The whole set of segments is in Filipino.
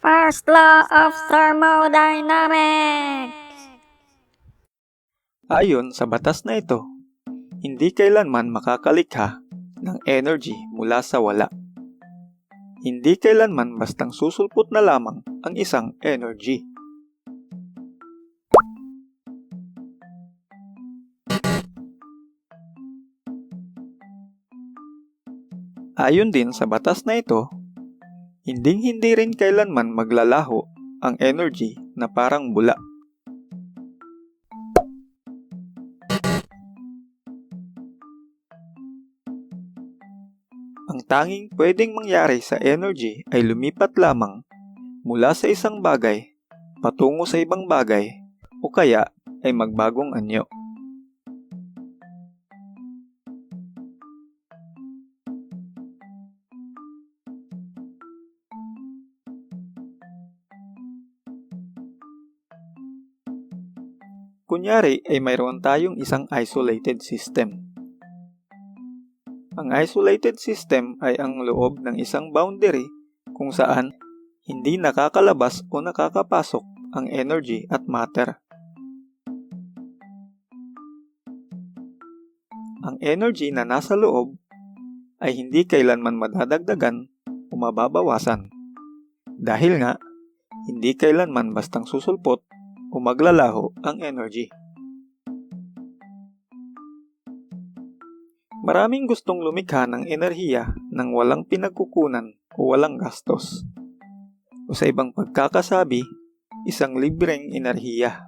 First law of thermodynamics. Ayon sa batas na ito, hindi kailanman makakalikha ng energy mula sa wala. Hindi kailanman bastang susulpot na lamang ang isang energy. Ayon din sa batas na ito, hinding-hindi rin kailanman maglalaho ang energy na parang bula. Ang tanging pwedeng mangyari sa energy ay lumipat lamang mula sa isang bagay patungo sa ibang bagay o kaya ay magbagong anyo. Kunyari ay mayroon tayong isang isolated system. Ang isolated system ay ang loob ng isang boundary kung saan hindi nakakalabas o nakakapasok ang energy at matter. Ang energy na nasa loob ay hindi kailanman madadagdagan o mababawasan. Dahil nga, hindi kailanman bastang susulpot o maglalaho ang energy. Maraming gustong lumikha ng enerhiya ng walang pinagkukunan o walang gastos. O sa ibang pagkakasabi, isang libreng enerhiya.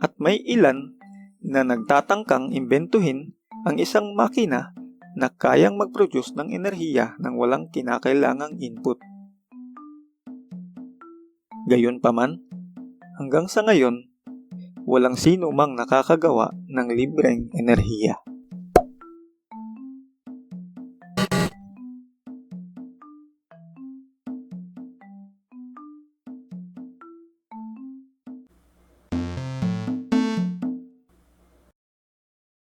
At may ilan na nagtatangkang imbentuhin ang isang makina na kayang mag-produce ng enerhiya ng walang kinakailangang input. Gayunpaman, hanggang sa ngayon, walang sino mang nakakagawa ng libreng enerhiya.